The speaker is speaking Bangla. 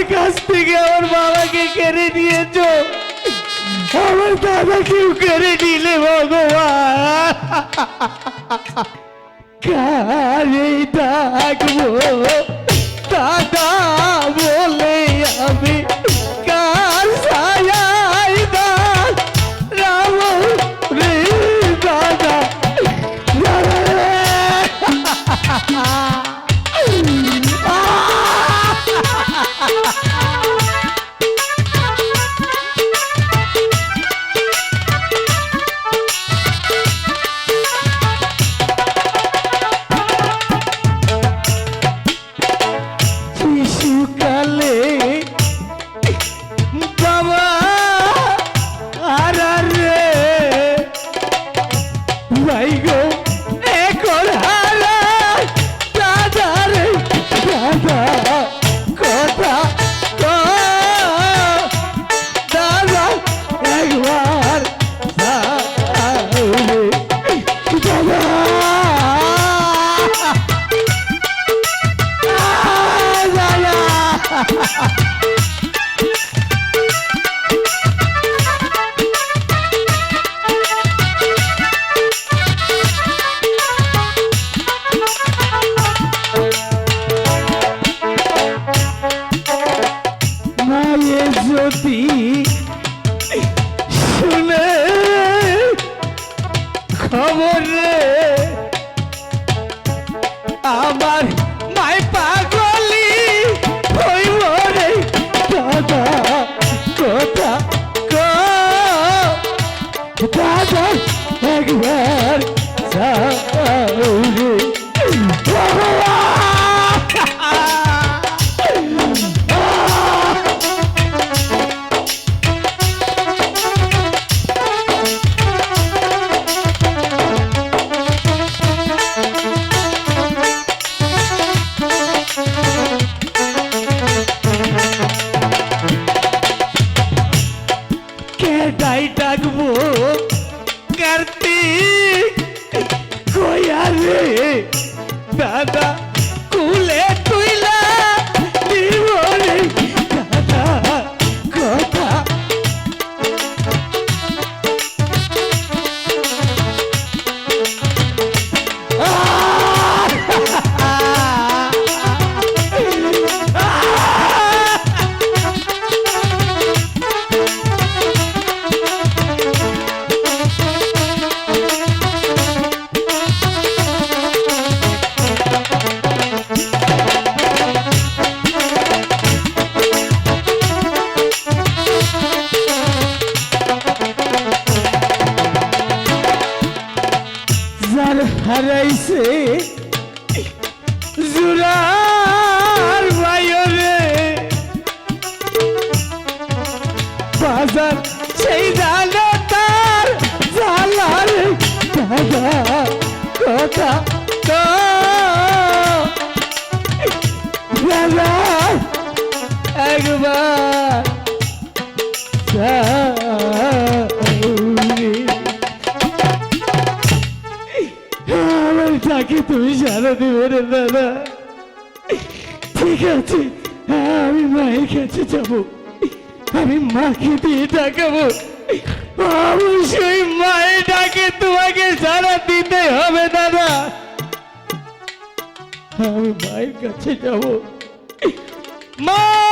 আমার কাছ থেকে আমার বাবাকে কেড়ে নিয়েছো। আমার দাদাকেও কেড়ে নিলে ভগবান। কারে ডাকবো যদি শুনে খবর কেডাই ডাকবো কার্তিক কয়া রে দাদা হারাইছে জুরার আমার তাকে তুমি সারা দেবে রে দাদা ঠিক আছে, আমি মায়ের কাছে যাব। আমি মাকে দিয়ে ডাকাবো। অবশ্যই মায়ের ডাকে তোমাকে সারা দিতে হবে দাদা আমি মায়ের কাছে যাব। মা!